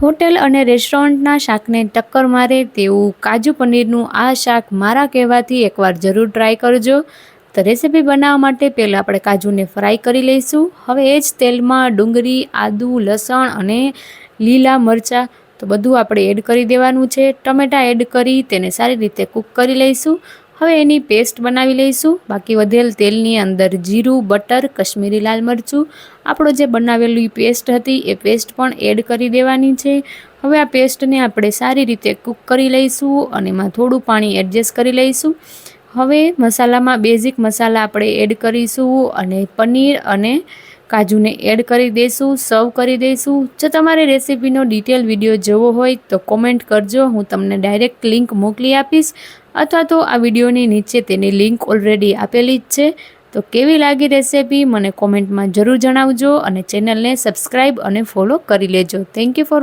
Hotel અને રેસ્ટોરન્ટના શાકને ટક્કર મારે તેવું કાજુ પનીરનું આ શાક મારા કહેવાથી એકવાર જરૂર ટ્રાય કરજો. તો રેસીપી બનાવવા માટે પહેલાં આપણે કાજુને ફ્રાય કરી લઈશું. હવે એ જ તેલમાં ડુંગળી, આદુ, લસણ અને લીલા મરચાં, તો બધું આપણે એડ કરી દેવાનું છે. ટમેટાં એડ કરી તેને સારી રીતે કૂક કરી લઈશું. હવે એની પેસ્ટ બનાવી લઈશું. બાકી વધેલ તેલની અંદર જીરું, બટર, કશ્મીરી લાલ મરચું. આપણો જે બનાવેલી પેસ્ટ હતી એ પેસ્ટ પણ એડ કરી દેવાની છે. હવે આ પેસ્ટને આપણે સારી રીતે કૂક કરી લઈશું અને એમાં થોડું પાણી એડજસ્ટ કરી લઈશું. હવે મસાલામાં બેઝિક મસાલા આપણે એડ કરીશું અને પનીર અને કાજુને એડ કરી દઈશું સર્વ કરી દઈશું જો તમારે રેસીપીનો ડિટેલ વીડિયો જોવો હોય તો કોમેન્ટ કરજો, હું તમને ડાયરેક્ટ લિંક મોકલી આપીશ. અથવા તો આ વિડીયોની નીચે તેની લિંક ઓલરેડી આપેલી જ છે. તો કેવી લાગી રેસીપી મને કોમેન્ટમાં જરૂર જણાવજો અને ચેનલને સબસ્ક્રાઈબ અને ફોલો કરી લેજો. Thank you for